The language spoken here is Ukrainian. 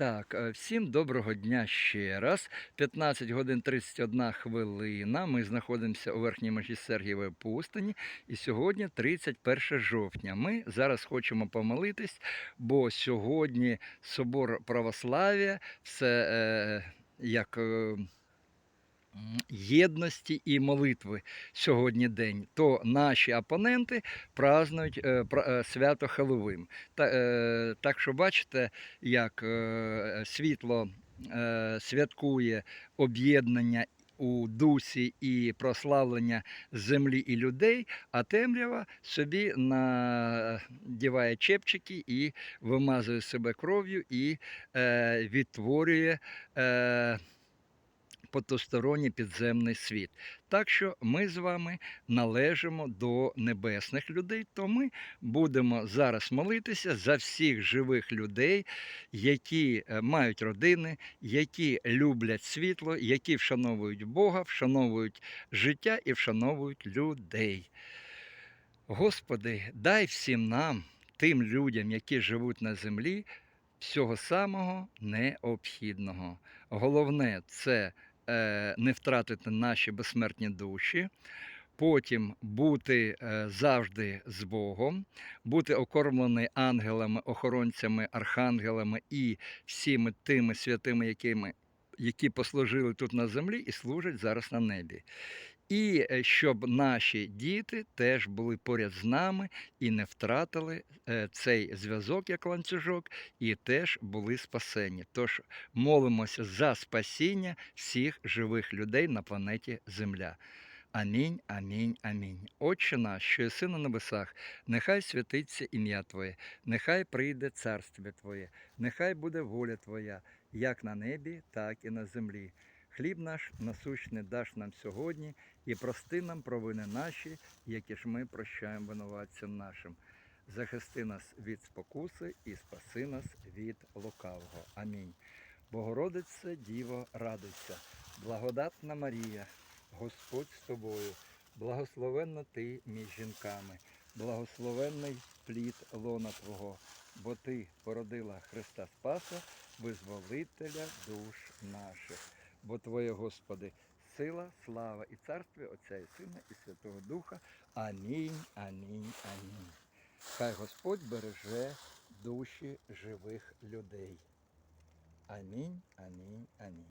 Так, е, всім доброго дня ще раз. 15 годин 31 хвилина. Ми знаходимося у верхній межі Сергієвої пустині. І сьогодні 31 жовтня. Ми зараз хочемо помолитись, бо сьогодні собор православ'я, все е, як. Е, Єдності і молитви сьогодні день, то наші опоненти празднують е, е, свято Хеллоуін. Е, так що бачите, як світло святкує об'єднання у дусі і прославлення землі і людей, а темрява собі надіває чепчики і вимазує себе кров'ю і е, відтворює. Е, Потусторонній підземний світ. Так що ми з вами належимо до небесних людей, то ми будемо зараз молитися за всіх живих людей, які е, мають родини, які люблять світло, які вшановують Бога, вшановують життя і вшановують людей. Господи, дай всім нам, тим людям, які живуть на землі, всього самого необхідного. Головне це не втратити наші безсмертні душі. Потім бути е, завжди з Богом, бути окормлений ангелами, охоронцями, архангелами і всіми тими святими, якими, які послужили тут на землі і служать зараз на небі. І е, щоб наші діти теж були поряд з нами і не втратили е, цей зв'язок як ланцюжок, і теж були спасені. Тож молимося за спасіння всіх живих людей на планеті Земля. Амінь, амінь, амінь. Отче наш, що єси на небесах, нехай святиться ім'я Твоє, нехай прийде царство Твоє, нехай буде воля Твоя, як на небі, так і на землі. Хліб наш насущний даш нам сьогодні, і прости нам провини наші, які ж ми прощаємо винуватцям нашим. Захисти нас від спокуси і спаси нас від лукавого. Амінь. Богородице, Діво, радуйся, благодатна Марія, Господь з тобою, благословенна ти між жінками, благословенний плід лона Твого, бо ти породила Христа Спаса, визволителя душ наших. Бо Твоє, Господи, сила, слава і царство Отця і Сина і Святого Духа. Амінь, амінь, амінь. Хай Господь береже душі живих людей. Амінь, амінь, амінь.